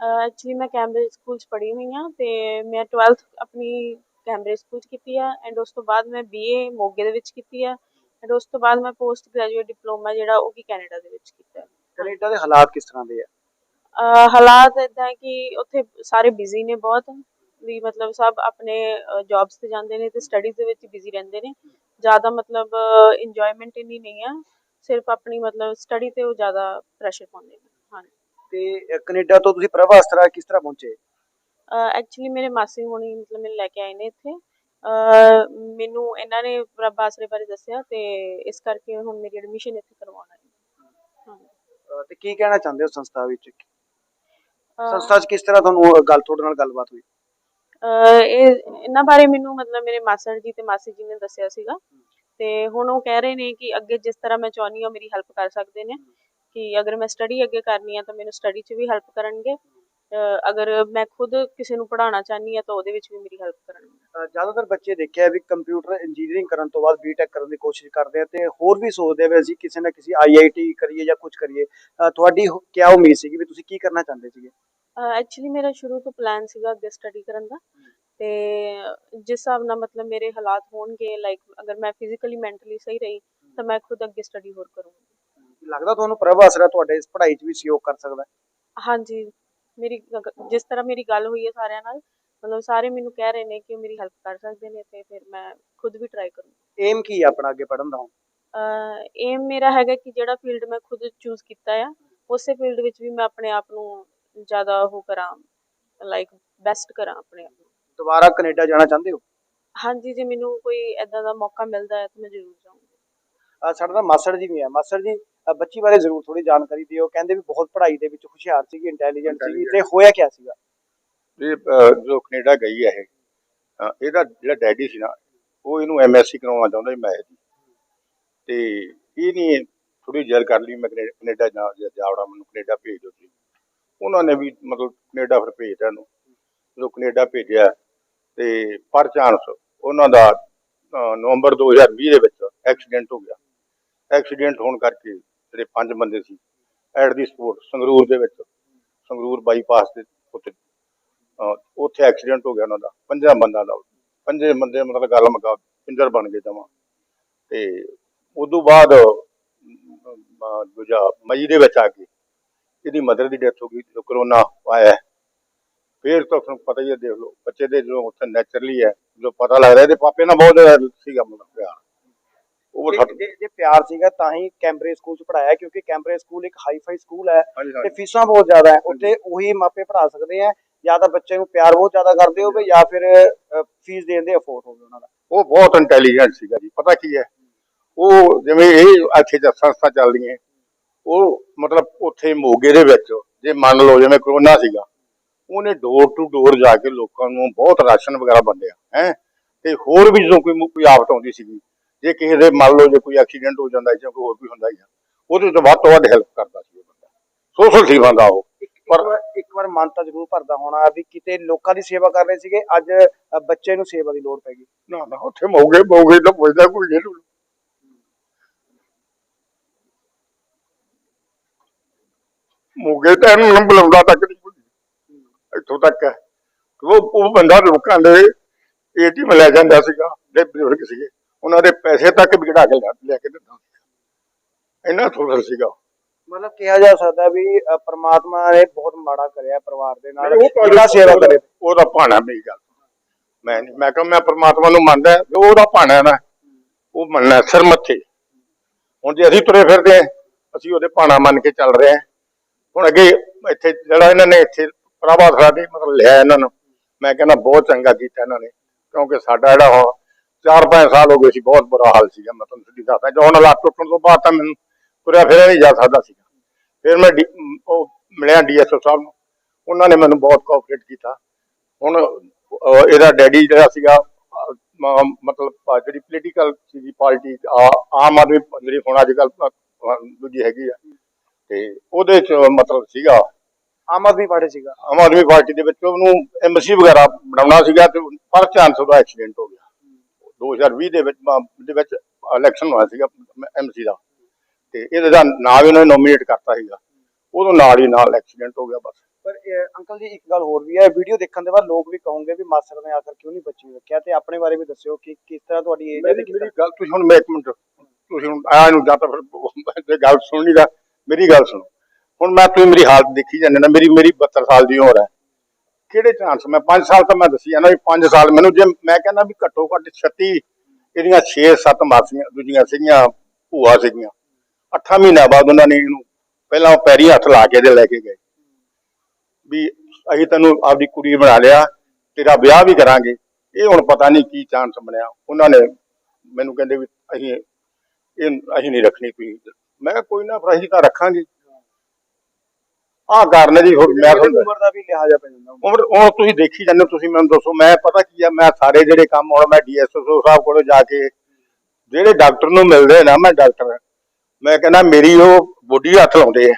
ਐਕਚੁਅਲੀ ਮੈਂ ਕੈਂਬਰਿਜ ਸਕੂਲ 'ਚ ਪੜ੍ਹੀ ਹੋਈ ਹਾਂ ਤੇ ਮੈਂ 12th ਆਪਣੀ ਕੈਂਬਰਿਜ ਸਕੂਲ 'ਚ ਕੀਤੀ ਆ ਐਂਡ ਉਸ ਤੋਂ ਬਾਅਦ ਮੈਂ ਬੀਏ ਮੋਗੇ ਦੇ ਵਿੱਚ ਕੀਤੀ ਆ ਐਂਡ ਉਸ ਤੋਂ ਬਾਅਦ ਮੈਂ ਪੋਸਟ ਗ੍ਰੈਜੂਏਟ ਡਿਪਲੋਮਾ ਜਿਹੜਾ ਉਹ ਵੀ ਕੈਨੇਡਾ ਦੇ ਵਿੱਚ ਕੀਤਾ। ਕੈਨੇਡਾ ਦੇ ਹਾਲਾਤ ਕਿਸ ਤਰ੍ਹਾਂ ਦੇ ਆ? ਹਾਲਾਤ ਇਦਾਂ ਕਿ ਉੱਥੇ ਸਾਰੇ ਬਿਜ਼ੀ ਨੇ ਬਹੁਤ ਵੀ ਮਤਲਬ ਸਭ ਆਪਣੇ ਜੌਬਸ ਤੇ ਜਾਂਦੇ ਨੇ ਤੇ ਸਟੱਡੀਜ਼ ਦੇ ਵਿੱਚ ਬਿਜ਼ੀ ਰਹਿੰਦੇ ਨੇ। ਜ਼ਿਆਦਾ ਮਤਲਬ ਇੰਜੋਇਮੈਂਟ ਇੰਨੀ ਨਹੀਂ ਆ ਸਿਰਫ ਆਪਣੀ ਮਤਲਬ ਸਟੱਡੀ ਤੇ ਉਹ ਜ਼ਿਆਦਾ ਪ੍ਰੈਸ਼ਰ ਪਾਉਂਦੇ ਨੇ ਹਾਂਜੀ। ਤੇ ਅ, ਕੈਨੇਡਾ ਤੋਂ ਤੁਸੀਂ ਪ੍ਰਭ ਆਸਰਾ ਕਿਸ ਤਰ੍ਹਾਂ ਪਹੁੰਚੇ? ਐਕਚੁਅਲੀ ਮੇਰੇ ਮਾਸੀ ਹੋਣੀ ਮਤਲਬ ਮੈਨੂੰ ਲੈ ਕੇ ਆਏ ਨੇ ਇੱਥੇ। ਅਹ ਮੈਨੂੰ ਇਹਨਾਂ ਨੇ ਰੱਬ ਆਸਰੇ ਬਾਰੇ ਦੱਸਿਆ ਤੇ ਇਸ ਕਰਕੇ ਹੁਣ ਮੇਰੀ ਐਡਮਿਸ਼ਨ ਇੱਥੇ ਕਰਵਾਉਣਾ ਹੈ ਹਾਂ ਅ, ਤੇ ਕੀ ਕਹਿਣਾ ਚਾਹੁੰਦੇ ਹੋ ਸੰਸਥਾ ਵਿੱਚ? ਅਹ ਸੰਸਥਾ 'ਚ ਕਿਸ ਤਰ੍ਹਾਂ ਤੁਹਾਨੂੰ ਅ, ਗੱਲ ਤੁਹਾਡੇ ਨਾਲ ਗੱਲਬਾਤ ਹੋਈ? ਇਹ ਇਹਨਾਂ ਬਾਰੇ ਮੈਨੂੰ ਮਤਲਬ ਮੇਰੇ ਮਾਸੜ ਜੀ ਤੇ ਮਾਸੀ ਜੀ ਨੇ ਦੱਸਿਆ ਸੀਗਾ। ਤੇ ਹੁਣ ਉਹ ਕਹਿ ਰਹੇ ਨੇ ਕਿ ਅੱਗੇ ਜਿਸ ਤਰ੍ਹਾਂ ਮੈਂ ਚਾਹੁੰਦੀ ਹਾਂ ਮੇਰੀ ਹੈਲਪ ਕਰ ਸਕਦੇ ਨੇ। ਕਿ ਅਗਰ ਮੈਂ ਸਟੱਡੀ ਅੱਗੇ ਕਰਨੀ ਆ ਤਾਂ ਮੈਨੂੰ ਸਟੱਡੀ 'ਚ ਵੀ ਹੈਲਪ ਕਰਨਗੇ। ਅਗਰ ਮੈਂ ਖੁਦ ਕਿਸੇ ਨੂੰ ਪੜਾਉਣਾ ਚਾਹਨੀ ਆ ਤਾਂ ਉਹਦੇ ਵਿੱਚ ਵੀ ਮੇਰੀ ਹੈਲਪ ਕਰਨਗੇ। ਜ਼ਿਆਦਾਤਰ ਬੱਚੇ ਦੇਖਿਆ ਵੀ ਕੰਪਿਊਟਰ ਇੰਜੀਨੀਅਰਿੰਗ ਕਰਨ ਤੋਂ ਬਾਅਦ ਬੀਟੈਕ ਕਰਨ ਦੀ ਕੋਸ਼ਿਸ਼ ਕਰਦੇ ਆ ਤੇ ਹੋਰ ਵੀ ਸੋਚਦੇ ਆ ਵੀ ਅਸੀਂ ਕਿਸੇ ਨਾ ਕਿਸੇ ਆਈਆਈਟੀ ਕਰੀਏ ਜਾਂ ਕੁਝ ਕਰੀਏ। ਤੁਹਾਡੀ ਕੀ ਉਮੀਦ ਸੀਗੀ ਵੀ ਤੁਸੀਂ ਕੀ ਕਰਨਾ ਚਾਹੁੰਦੇ ਸੀਗੇ? ਐਕਚੁਅਲੀ ਮੇਰਾ ਸ਼ੁਰੂ ਤੋਂ ਪਲਾਨ ਸੀਗਾ ਅੱਗੇ ਸਟੱਡੀ ਕਰਨ ਦਾ। ਤੇ ਜਿਸ ਹਿਸਾਬ ਨਾਲ ਮਤਲਬ ਮੇਰੇ ਹਾਲਾਤ ਹੋਣਗੇ ਲਾਈਕ ਅਗਰ ਮੈਂ ਫਿਜ਼ੀਕਲੀ ਮੈਂਟਲੀ ਸਹੀ ਰਹੀ ਤਾਂ ਮੈਂ ਖੁਦ ਅੱਗੇ ਸਟੱਡੀ ਹੋਰ ਕਰੂੰਗੀ। ਲੱਗਦਾ ਤੁਹਾਨੂੰ ਪ੍ਰਭ ਆਸਰਾ ਤੁਹਾਡੇ ਇਸ ਪੜ੍ਹਾਈ 'ਚ ਵੀ ਸਹਿਯੋਗ ਕਰ ਸਕਦਾ ਹੈ? ਹਾਂਜੀ ਮੇਰੀ ਜਿਸ ਤਰ੍ਹਾਂ ਮੇਰੀ ਗੱਲ ਹੋਈ ਹੈ ਸਾਰਿਆਂ ਨਾਲ ਮਤਲਬ ਸਾਰੇ ਮੈਨੂੰ ਕਹਿ ਰਹੇ ਨੇ ਕਿ ਉਹ ਮੇਰੀ ਹੈਲਪ ਕਰ ਸਕਦੇ ਨੇ ਤੇ ਫਿਰ ਮੈਂ ਖੁਦ ਵੀ ਟਰਾਈ ਕਰੂੰਗੀ। ਏਮ ਕੀ ਹੈ ਆਪਣਾ ਅੱਗੇ ਪੜ੍ਹਨ ਦਾ ਏਮ ਮੇਰਾ ਹੈਗਾ ਕਿ ਜਿਹੜਾ ਫੀਲਡ ਮੈਂ ਖੁਦ ਚੂਜ਼ ਕੀਤਾ ਆ ਉਸੇ ਫੀਲਡ ਵਿੱਚ ਵੀ ਮੈਂ ਆਪਣੇ ਆਪ ਨੂੰ ਜ਼ਿਆਦਾ ਉਹ ਕਰਾਂ ਲਾਈਕ ਬੈਸਟ ਕਰਾਂ ਆਪਣੇ ਆਪ ਨੂੰ। ਦੁਬਾਰਾ ਕੈਨੇਡਾ ਜਾਣਾ ਚਾਹੁੰਦੇ ਹੋ? ਹਾਂਜੀ ਜੇ ਮੈਨੂੰ ਕੋਈ ਐਦਾਂ ਦਾ ਮੌਕਾ ਮਿਲਦਾ ਹੈ ਤਾਂ ਮੈਂ ਜ਼ਰੂਰ ਜਾਊਂਗੀ। ਅ, ਸਾਡਾ ਨਾ ਮਾਸੜ ਜੀ ਵੀ ਹੈ। ਮਾਸੜ ਜੀ ਅ, ਬੱਚੀ ਬਾਰੇ ਜ਼ਰੂਰ ਥੋੜੀ ਜਾਣਕਾਰੀ ਦਿਓ। ਕਹਿੰਦੇ ਵੀ ਬਹੁਤ ਪੜ੍ਹਾਈ ਦੇ ਵਿੱਚ ਹੁਸ਼ਿਆਰ ਸੀਗੀ ਇੰਟੈਲੀਜੈਂਟ ਸੀਗੀ ਤੇ ਹੋਇਆ ਕੀ ਸੀਗਾ? ਇਹ ਅਹ, ਜੋ ਕੈਨੇਡਾ ਗਈ ਹੈ ਇਹ ਅਹ, ਇਹਦਾ ਜਿਹੜਾ ਡੈਡੀ ਸੀ ਨਾ ਉਹ ਇਹਨੂੰ ਐਮਐਸਸੀ ਕਰਾਉਣਾ ਚਾਹੁੰਦਾ ਸੀ ਮੈਥ ਦੀ ਤੇ ਇਹ ਨਹੀਂ ਥੋੜੀ ਜਲ ਕਰ ਲਈ ਮੈਂ ਕੈਨੇ- ਕੈਨੇਡਾ ਜਾ- ਜਾਵੜਾ ਮੈਨੂੰ ਕੈਨੇਡਾ ਭੇਜ ਦਿਓ ਤੁਸੀਂ। ਉਹਨਾਂ ਨੇ ਵੀ ਮਤਲਬ ਕੈਨੇਡਾ ਫਿਰ ਭੇਜਿਆ ਇਹਨੂੰ ਜਦੋਂ ਕੈਨੇਡਾ ਭੇਜਿਆ ਤੇ ਪਰ ਚਾਂਸ ਉਹਨਾਂ ਦਾ ਅਹ, ਨਵੰਬਰ 2020 ਦੇ ਵਿੱਚ ਐਕਸੀਡੈਂਟ ਹੋ ਗਿਆ। ਐਕਸੀਡੈਂਟ ਹੋਣ ਕਰਕੇ ਜਿਹੜੇ ਪੰਜ ਬੰਦੇ ਸੀ ਐਟ ਦੀ ਸਪੋਰਟ ਸੰਗਰੂਰ ਦੇ ਵਿੱਚ ਸੰਗਰੂਰ ਬਾਈਪਾਸ ਦੇ ਉੱਤੇ ਉੱਥੇ ਐਕਸੀਡੈਂਟ ਹੋ ਗਿਆ ਉਹਨਾਂ ਦਾ ਪੰਜਾਂ ਬੰਦਿਆਂ ਦਾ ਪੰਜੇ ਬੰਦੇ ਮਤਲਬ ਗੱਲ ਮੁਕਾ ਪਿੰਜਰ ਬਣ ਗਏ ਜਮਾਂ। ਤੇ ਉਦੋਂ ਬਾਅਦ ਦੂਜਾ ਮਈ ਦੇ ਵਿੱਚ ਆ ਕੇ ਇਹਦੀ ਮਦਰ ਦੀ ਡੈਥ ਹੋ ਗਈ ਜਦੋਂ ਕਰੋਨਾ ਆਇਆ ਫੇਰ ਤਾਂ ਤੁਹਾਨੂੰ ਪਤਾ ਹੀ ਹੈ ਦੇਖ ਲਓ ਬੱਚੇ ਦੇ ਜਦੋਂ ਉੱਥੇ ਨੈਚੁਰਲੀ ਹੈ ਜਦੋਂ ਪਤਾ ਲੱਗਦਾ ਇਹਦੇ ਪਾਪੇ ਨਾਲ ਬਹੁਤ ਸੀਗਾ ਮਤਲਬ ਪਿਆਰ। ਉਹ ਜੇ- ਜੇ ਜੇ ਪਿਆਰ ਸੀਗਾ ਤਾਂ ਹੀ ਕੈਂਬਰੇ ਸਕੂਲ 'ਚ ਪੜਾਇਆ ਕਿਉਂਕਿ ਕੈਂਬਰੇ ਸਕੂਲ ਇੱਕ ਹਾਈ-ਫਾਈ ਸਕੂਲ ਹੈ ਤੇ ਫੀਸਾਂ ਬਹੁਤ ਜ਼ਿਆਦਾ ਹੈ। ਉੱਥੇ ਉਹੀ ਮਾਪੇ ਪੜਾ ਸਕਦੇ ਆ ਜਾਂ ਤਾਂ ਬੱਚੇ ਨੂੰ ਪਿਆਰ ਬਹੁਤ ਜ਼ਿਆਦਾ ਕਰਦੇ ਹੋਵੇ ਜਾਂ ਫਿਰ ਫੀਸ ਦੇਣ ਦੇ ਅਫੋਰਡ ਹੋਵੇ ਉਹਨਾਂ ਦਾ। ਉਹ ਬਹੁਤ ਇੰਟੈਲੀਜੈਂਟ ਸੀਗਾ ਜੀ ਪਤਾ ਕੀ ਹੈ? ਉਹ ਜਿਵੇਂ ਇਹ ਇੱਥੇ ਜ ਸੰਸਥਾ ਚੱਲਦੀਆਂ ਉਹ ਮਤਲਬ ਉੱਥੇ ਮੋਗੇ ਦੇ ਵਿੱਚ ਜੇ ਮੰਨ ਲਓ ਜਿਵੇਂ ਕਰੋਨਾ ਸੀਗਾ ਉਹਨੇ ਡੋਰ ਟੂ ਡੋਰ ਜਾ ਕੇ ਲੋਕਾਂ ਨੂੰ ਬਹੁਤ ਰਾਸ਼ਨ ਵਗੈਰਾ ਵੰਡਿਆ ਹੈ। ਤੇ ਹੋਰ ਵੀ ਜਦੋਂ ਕੋਈ ਕੋਈ ਆਫਤ ਆਉਂਦੀ ਸੀਗੀ ਜੇ ਕਿਸੇ ਦੇ ਮੰਨ ਲਓ ਜੇ ਕੋਈ ਐਕਸੀਡੈਂਟ ਹੋ ਜਾਂਦਾ ਜਾਂ ਕੋਈ ਹੋਰ ਕੋਈ ਹੁੰਦਾ ਹੀ ਆ ਉਹਦੇ ਤੋਂ ਵੱਧ ਤੋਂ ਵੱਧ ਹੈਲਪ ਕਰਦਾ ਸੀ ਉਹ ਬੰਦਾ। ਸੋਸ਼ਲ ਸੀਵਾ ਦਾ ਉਹ। ਇੱਕ ਇੱਕ ਵਾਰ ਮਨ ਤਾਂ ਜ਼ਰੂਰ ਭਰਦਾ ਹੋਣਾ ਵੀ ਕਿਤੇ ਲੋਕਾਂ ਦੀ ਸੇਵਾ ਕਰ ਰਹੇ ਸੀਗੇ ਅੱਜ ਬੱਚੇ ਨੂੰ ਸੇਵਾ ਦੀ ਲੋੜ ਪੈ ਗਈ। ਨਾ ਨਾ ਉੱਥੇ ਮੋਗੇ ਮੋਗੇ ਤਾਂ ਪੁੱਛਦਾ ਕੋਈ ਨਹੀਂ ਮੋਗੇ ਤਾਂ ਇਹਨੂੰ ਬੁਲਾਉਂਦਾ ਤੱਕ ਨਹੀਂ ਕੋਈ। ਇੱਥੋਂ ਤੱਕ ਹੈ। ਉਹ ਉਹ ਬੰਦਾ ਲੋਕਾਂ ਦੇ ਏਟੀਐਮ ਲੈ ਜਾਂਦਾ ਸੀਗਾ ਜਿਹੜੇ ਬਜ਼ੁਰਗ ਸੀਗੇ। ਉਹਨਾਂ ਦੇ ਪੈਸੇ ਤੱਕ ਵੀ ਕਢਾ ਕੇ ਲੈ- ਕੇ ਦਿੰਦਾ ਇੰਨਾ ਥੋੜਾ ਸੀਗਾ ਮਤਲਬ ਕਿਹਾ ਜਾ ਸਕਦਾ ਵੀ ਪ੍ਰਮਾਤਮਾ ਨੇ ਬਹੁਤ ਮਾੜਾ ਕਰਿਆ ਪਰਿਵਾਰ ਦੇ ਨਾਲ। ਜਿਹੜਾ ਸੇਵਾ ਕਰੇ? ਉਹਦਾ ਭਾਣਾ ਮੇਰੀ ਗੱਲ ਮੈਂ ਨਹੀਂ ਮੈਂ ਕਹਾਂ ਮੈਂ ਪ੍ਰਮਾਤਮਾ ਨੂੰ ਮੰਨਦਾ ਉਹਦਾ ਭਾਣਾ ਨਾ ਉਹ ਮੰਨਣਾ ਸਿਰ ਮੱਥੇ। ਹੁਣ ਜੇ ਅਸੀਂ ਤੁਰੇ ਫਿਰਦੇ ਹਾਂ ਅਸੀਂ ਉਹਦੇ ਭਾਣਾ ਮੰਨ ਕੇ ਚੱਲ ਰਹੇ ਹਾਂ। ਹੁਣ ਅੱਗੇ ਇੱਥੇ ਜਿਹੜਾ ਇਹਨਾਂ ਨੇ ਇੱਥੇ ਪ੍ਰਭਾ ਸਾਡੇ ਮਤਲਬ ਲਿਆ ਇਹਨਾਂ ਨੂੰ, ਮੈਂ ਕਹਿੰਦਾ ਬਹੁਤ ਚੰਗਾ ਕੀਤਾ ਇਹਨਾਂ ਨੇ, ਕਿਉਂਕਿ ਸਾਡਾ ਜਿਹੜਾ ਹੁਣ 4-5 ਸਾਲ ਹੋ ਗਏ ਸੀ, ਬਹੁਤ ਬੁਰਾ ਹਾਲ ਸੀਗਾ, ਮੈਂ ਤੁਹਾਨੂੰ ਸਿੱਧੀ ਦੱਸਦਾ ਜੋ ਹੁਣ ਟੁੱਟਣ ਤੋਂ ਬਾਅਦ ਤਾਂ ਮੈਨੂੰ ਤੁਰਿਆ ਫਿਰਿਆ ਨਹੀਂ ਜਾ ਸਕਦਾ ਸੀਗਾ। ਫਿਰ ਮੈਂ ਉਹ ਮਿਲਿਆ ਡੀਐਸਓ ਸਾਹਿਬ ਨੂੰ, ਉਹਨਾਂ ਨੇ ਮੈਨੂੰ ਬਹੁਤ ਕੋਆਪਰੇਟ ਕੀਤਾ। ਹੁਣ ਇਹਦਾ ਡੈਡੀ ਜਿਹੜਾ ਸੀਗਾ ਮਤਲਬ ਜਿਹੜੀ ਪੋਲੀਟੀਕਲ ਸੀਗੀ, ਪਾਰਟੀ ਆਮ ਆਦਮੀ ਜਿਹੜੀ ਹੁਣ ਅੱਜ ਕੱਲ ਦੂਜੀ ਹੈਗੀ ਆ। ਤੇ ਉਹਦੇ ਚ ਮਤਲਬ ਸੀਗਾ ਆਮ ਆਦਮੀ ਪਾਰਟੀ ਸੀਗਾ। ਆਮ ਆਦਮੀ ਪਾਰਟੀ ਦੇ ਵਿੱਚ ਉਹਨੂੰ ਐਮਸੀ ਵਗੈਰਾ ਬਣਾਉਣਾ ਸੀਗਾ ਤੇ ਪਰ ਚਾਂਸ ਉਹਦਾ ਐਕਸੀਡੈਂਟ ਹੋ ਗਿਆ। 2020 ਦੇ ਵਿੱਚ ਦੇ ਵਿੱਚ ਇਲੈਕਸ਼ਨ ਹੋਇਆ ਸੀਗਾ ਐਮਸੀ ਦਾ। ਤੇ ਇਹਦਾ ਦਾ ਨਾਂ ਵੀ ਉਹਨਾਂ ਨੇ ਨੋਮੀਨੇਟ ਕਰਤਾ ਸੀਗਾ। ਉਦੋਂ ਨਾਲ ਹੀ ਨਾਲ ਐਕਸੀਡੈਂਟ ਹੋ ਗਿਆ ਬਸ। ਪਰ ਅੰਕਲ ਜੀ ਇੱਕ ਗੱਲ ਹੋਰ ਵੀ ਹੈ। ਵੀਡੀਓ ਦੇਖਣ ਦੇ ਬਾਅਦ ਲੋਕ ਵੀ ਕਹੋਗੇ ਵੀ ਮਾਸਟਰ ਨੇ ਆਖਰ ਕਿਉਂ ਨਹੀਂ ਬੱਚੀ ਨੂੰ ਰੱਖਿਆ ਤੇ ਆਪਣੇ ਬਾਰੇ ਵੀ ਦੱਸਿਓ ਕਿ ਕਿਸ ਤਰ੍ਹਾਂ ਤੁਹਾਡੀ ਏਜ ਹੈ ਤੇ ਮੇਰੀ ਗੱਲ ਤੁਸੀਂ ਹੁਣ ਮੈਂ ਇੱਕ ਮਿੰਟ ਤੁਸੀਂ ਹੁਣ ਆਇਆ ਨੂੰ ਜਾਂ ਤਾਂ ਫਿਰ ਗੱਲ ਸੁਣਨੀ ਦਾ ਮੇਰੀ ਗੱਲ ਸੁਣੋ। ਹੁਣ ਮੈਂ ਤੁਸੀਂ ਮੇਰੀ ਹਾਲਤ ਦੇਖੀ ਜਾਂਦੇ ਨਾ, ਮੇਰੀ ਮੇਰੀ 72 ਸਾਲ ਦੀ ਉਮਰ ਹੈ। ਕਿਹੜੇ ਚਾਂਸ ਮੈਂ 5 ਸਾਲ ਤਾਂ ਮੈਂ ਦੱਸੀ ਜਾਂਦਾ ਵੀ 5 ਸਾਲ ਮੈਨੂੰ ਜੇ ਮੈਂ ਕਹਿੰਦਾ ਵੀ ਘੱਟੋ ਘੱਟ 36 ਇਹਦੀਆਂ 6-7 ਮਾਸੀਆਂ, ਦੂਜੀਆਂ ਸੀਗੀਆਂ, ਭੂਆ ਸੀਗੀਆਂ। 8 ਮਹੀਨਿਆਂ ਬਾਅਦ ਉਹਨਾਂ ਨੇ ਇਹਨੂੰ ਪਹਿਲਾਂ ਉਹ ਪੈਰੀ ਹੱਥ ਲਾ ਕੇ ਇਹਦੇ ਲੈ ਕੇ ਗਏ। ਵੀ ਅਸੀਂ ਤੈਨੂੰ ਆਪਦੀ ਕੁੜੀ ਬਣਾ ਲਿਆ, ਤੇਰਾ ਵਿਆਹ ਵੀ ਕਰਾਂਗੇ। ਇਹ ਹੁਣ ਪਤਾ ਨਹੀਂ ਕੀ ਚਾਂਸ ਬਣਿਆ। ਉਹਨਾਂ ਨੇ ਮੈਨੂੰ ਕਹਿੰਦੇ ਵੀ ਅਸੀਂ ਇਹ, ਅਸੀਂ ਨਹੀਂ ਰੱਖਣੀ ਤੁਸੀਂ ਮੈਂ ਕਿਹਾ ਕੋਈ ਨਾ ਫਿਰ ਅਸੀਂ ਤਾਂ ਰੱਖਾਂਗੇ। ਆਹ ਕਾਰਨ ਹੈ ਜੀ ਹੋਰ ਮੈਂ ਤੁਹਾਨੂੰ ਉਮਰ ਦਾ ਵੀ ਲਿਹਾਜ਼ਾ ਪੈ ਜਾਂਦਾ ਉਮਰ ਉਹ ਤੁਸੀਂ ਦੇਖੀ ਜਾਂਦੇ ਹੋ, ਤੁਸੀਂ ਮੈਨੂੰ ਦੱਸੋ ਮੈਂ ਪਤਾ ਕੀ ਆ ਮੈਂ ਸਾਰੇ ਜਿਹੜੇ ਕੰਮ ਹੁਣ ਮੈਂ ਡੀਐਸਓ ਸਾਹਿਬ ਕੋਲ ਜਾ ਕੇ ਜਿਹੜੇ ਡਾਕਟਰ ਨੂੰ ਮਿਲਦੇ ਨਾ ਮੈਂ ਡਾਕਟਰ ਮੈਂ ਕਹਿੰਦਾ ਮੇਰੀ ਉਹ ਬੋਡੀ ਹੱਥ ਲਾਉਂਦੇ ਆ।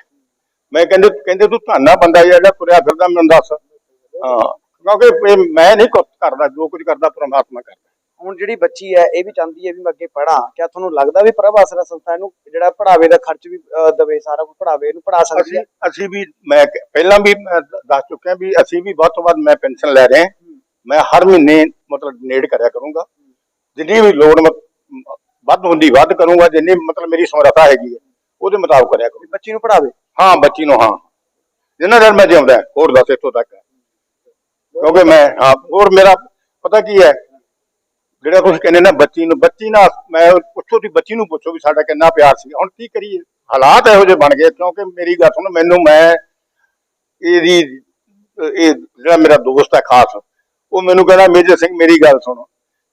ਮੈਂ ਕਹਿੰਦੇ ਕਹਿੰਦੇ ਤੂੰ ਧਾਨਾ ਬੰਦਾ ਜਿਹੜਾ ਤੁਰਿਆ ਫਿਰਦਾ ਮੈਨੂੰ ਦੱਸ। ਹਾਂ ਕਿਉਂਕਿ ਇਹ ਮੈਂ ਨਹੀਂ ਕੁਛ ਕਰਦਾ ਜੋ ਕੁਝ ਕਰਦਾ ਪਰਮਾਤਮਾ ਕਰਦਾ। ਹੁਣ ਜਿਹੜੀ ਬੱਚੀ ਹੈ ਇਹ ਵੀ ਚਾਹੁੰਦੀ ਹੈ ਵੀ ਮੈਂ ਅੱਗੇ ਪੜਾਂ ਕਿਆ ਤੁਹਾਨੂੰ ਲੱਗਦਾ ਵੀ ਪ੍ਰਭ ਆਸਰਾ ਸੰਸਥਾ ਇਹਨੂੰ ਜਿਹੜਾ ਪੜਾਵੇ ਦਾ ਖਰਚ ਵੀ ਦਵੇ ਸਾਰਾ ਕੁਝ ਪੜਾਵੇ ਇਹਨੂੰ ਪੜਾ ਸਕਦੀ ਹੈ? ਅਸੀਂ ਵੀ ਮੈਂ ਪਹਿਲਾਂ ਵੀ ਦੱਸ ਚੁੱਕਿਆ ਵੀ ਅਸੀਂ ਵੀ ਵੱਧ ਤੋਂ ਵੱਧ ਮੈਂ ਪੈਨਸ਼ਨ ਲੈ ਰਿਹਾ। ਮੈਂ ਹਰ ਮਹੀਨੇ ਮਤਲਬ ਨੇੜ ਕਰਿਆ ਕਰੂੰਗਾ। ਜਿੰਨੀ ਵੀ ਲੋੜ ਵੱਧ ਹੁੰਦੀ ਵੱਧ ਕਰੂੰਗਾ ਜਿੰਨੀ ਮਤਲਬ ਮੇਰੀ ਸਮਰੱਥਾ ਹੈਗੀ ਹੈ ਉਹਦੇ ਮੁਤਾਬਕ ਕਰਿਆ ਕਰੂੰ ਬੱਚੀ ਨੂੰ ਪੜਾਵੇ ਹਾਂ ਬੱਚੀ ਨੂੰ ਹਾਂ। ਜਿੰਨਾ ਦਿਨ ਮੈਂ ਜਿਉਂਦਾ ਹੋਰ ਦੱਸ ਇੱਥੋਂ ਤੱਕ। ਕਿਉਂਕਿ ਮੈਂ ਹਾਂ ਹੋਰ ਮੇਰਾ ਪਤਾ ਕੀ ਹੈ ਜਿਹੜਾ ਕੁਝ ਕਹਿੰਦੇ ਨਾ ਬੱਚੀ ਨੂੰ, ਬੱਚੀ ਨਾਲ ਮੈਂ ਪੁੱਛੋ ਤੁਸੀਂ ਬੱਚੀ ਨੂੰ ਪੁੱਛੋ ਵੀ ਸਾਡਾ ਕਿੰਨਾ ਪਿਆਰ ਸੀ। ਹੁਣ ਕੀ ਕਰੀਏ? ਹਾਲਾਤ ਇਹੋ ਜਿਹੇ ਬਣ ਗਏ, ਕਿਉਂਕਿ ਮੇਰੀ ਗੱਲ ਸੁਣ, ਮੈਨੂੰ ਮੈਂ ਇਹਦੀ, ਇਹ ਜਿਹੜਾ ਮੇਰਾ ਦੋਸਤ ਹੈ ਖਾਸ, ਉਹ ਮੈਨੂੰ ਕਹਿੰਦਾ, ਮੇਜਰ ਸਿੰਘ, ਮੇਰੀ ਗੱਲ ਸੁਣੋ।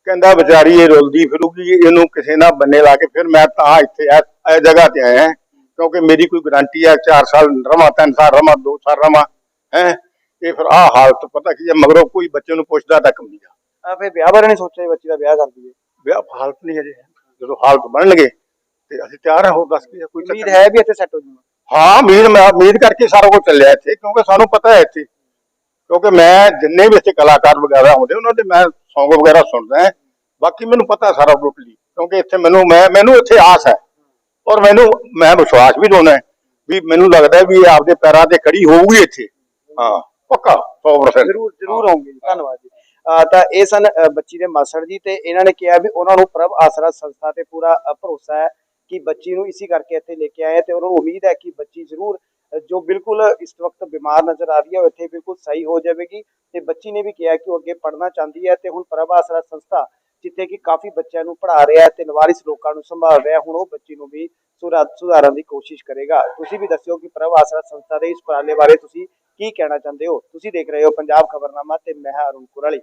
ਕਹਿੰਦਾ, ਵਿਚਾਰੀ ਇਹ ਰੁਲਦੀ ਫਿਰੂਗੀ, ਇਹਨੂੰ ਕਿਸੇ ਨਾਲ ਬੰਨੇ ਲਾ ਕੇ ਫਿਰ ਮੈਂ ਤਾਂ ਇੱਥੇ ਇਹ ਇਹ ਜਗ੍ਹਾ ਤੇ ਆਇਆ ਕਿਉਂਕਿ ਮੇਰੀ ਕੋਈ ਗਾਰੰਟੀ ਹੈ 4 ਸਾਲ ਰਵਾਂ 3 ਸਾਲ ਰਵਾਂ 2 ਸਾਲ ਰਵਾਂ, ਹੈ? ਇਹ ਫਿਰ ਆਹ ਹਾਲਤ ਪਤਾ ਕੀ ਹੈ, ਮਗਰੋਂ ਕੋਈ ਬੱਚੇ ਨੂੰ ਪੁੱਛਦਾ ਤੱਕ ਨਹੀਂ ਗਾ ਆ ਫਿਰ ਵਿਆਹ ਬਾਰੇ ਨਹੀਂ ਸੋਚਿਆ ਬੱਚੀ ਦਾ ਵਿਆਹ ਕਰ ਦਈਏ। ਵਿਆਹ ਹਾਲਤ ਨਹੀਂ ਹਜੇ। ਜਦੋਂ ਹਾਲਤ ਬਣਨਗੇ ਤੇ ਅਸੀਂ ਤਿਆਰ ਹਾਂ ਹੋਰ ਦੱਸ ਕੀ ਕੋਈ ਚੱਕਰ ਉਮੀਦ ਹੈ ਵੀ ਇੱਥੇ ਸੈੱਟ ਹੋ ਜਾਊਗਾ। ਹਾਂ ਉਮੀਦ ਮੈਂ ਉਮੀਦ ਕਰਕੇ ਸਾਰਾ ਕੁਝ ਚੱਲਿਆ ਇੱਥੇ ਕਿਉਂਕਿ ਸਾਨੂੰ ਪਤਾ ਹੈ ਇੱਥੇ। ਕਿਉਂਕਿ ਮੈਂ ਜਿੰਨੇ ਵੀ ਇੱਥੇ ਕਲਾਕਾਰ ਵਗੈਰਾ ਹੁੰਦੇ ਉਹਨਾਂ ਦੇ ਮੈਂ Song ਵਗੈਰਾ ਸੁਣਦਾ ਹਾਂ। ਬਾਕੀ ਮੈਨੂੰ ਪਤਾ ਸਾਰਾ ਟੋਟਲੀ ਕਿਉਂਕਿ ਇੱਥੇ ਮੈਨੂੰ ਮੈਂ ਮੈਨੂੰ ਇੱਥੇ ਆਸ ਹੈ। ਔਰ ਮੈਨੂੰ ਮੈਂ ਵਿਸ਼ਵਾਸ ਵੀ ਦੋਨਾ ਵੀ ਮੈਨੂੰ ਲੱਗਦਾ ਵੀ ਇਹ ਆਪਦੇ ਪੈਰਾਂ ਤੇ ਖੜੀ ਹੋਊਗੀ ਇੱਥੇ। ਹਾਂ ਪੱਕਾ 100% ਜ਼ਰੂਰ ਜ਼ਰੂਰ ਆਉਂਗੇ ਧੰਨਵਾਦ ਜੀ। ਤਾਂ ਇਹ ਸਨ ਬੱਚੀ ਦੇ ਮਾਸੜ ਜੀ ਤੇ ਇਹਨਾਂ ਨੇ ਕਿਹਾ ਵੀ ਉਹਨਾਂ ਨੂੰ ਪ੍ਰਭ ਆਸਰਾ ਸੰਸਥਾ ਤੇ ਪੂਰਾ ਭਰੋਸਾ ਹੈ ਕਿ ਬੱਚੀ ਨੂੰ ਇਸੇ ਕਰਕੇ ਇੱਥੇ ਲੈ ਕੇ ਆਏ ਤੇ ਉਹਨਾਂ ਨੂੰ ਉਮੀਦ ਹੈ ਕਿ ਬੱਚੀ ਜ਼ਰੂਰ ਜੋ ਬਿਲਕੁਲ ਇਸ ਵਕਤ ਬਿਮਾਰ ਨਜ਼ਰ ਆ ਰਹੀ ਹੈ ਉਹ ਇੱਥੇ ਬਿਲਕੁਲ ਸਹੀ ਹੋ ਜਾਵੇਗੀ ਤੇ ਬੱਚੀ ਨੇ ਵੀ ਕਿਹਾ ਕਿ ਉਹ ਅੱਗੇ ਪੜ੍ਹਨਾ ਚਾਹੁੰਦੀ ਹੈ ਤੇ ਹੁਣ ਪ੍ਰਭ ਆਸਰਾ ਸੰਸਥਾ ਜਿੱਥੇ ਕਿ ਕਾਫੀ ਬੱਚਿਆਂ ਨੂੰ ਪੜ੍ਹਾ ਰਿਹਾ ਹੈ ਤੇ ਨਵਾਰਿਸ ਲੋਕਾਂ ਨੂੰ ਸੰਭਾਲ ਰਿਹਾ ਹੁਣ ਉਹ ਬੱਚੀ ਨੂੰ ਵੀ ਸੁਧਾ- ਸੁਧਾਰਨ ਦੀ ਕੋਸ਼ਿਸ਼ ਕਰੇਗਾ। ਤੁਸੀਂ ਵੀ ਦੱਸਿਓ ਕਿ ਪ੍ਰਭ ਆਸਰਾ ਸੰਸਥਾ ਦੇ ਇਸ ਉਪਰਾਲੇ ਬਾਰੇ ਤੁਸੀਂ ਕੀ ਕਹਿਣਾ ਚਾਹੁੰਦੇ ਹੋ? ਤੁਸੀਂ ਦੇਖ ਰਹੇ ਹੋ ਪੰਜਾਬ ਖਬਰਨਾਮਾ ਤੇ ਮੈਂ ਹਾਂ ਅਰੁਣ ਕੁਰਾਲੀ।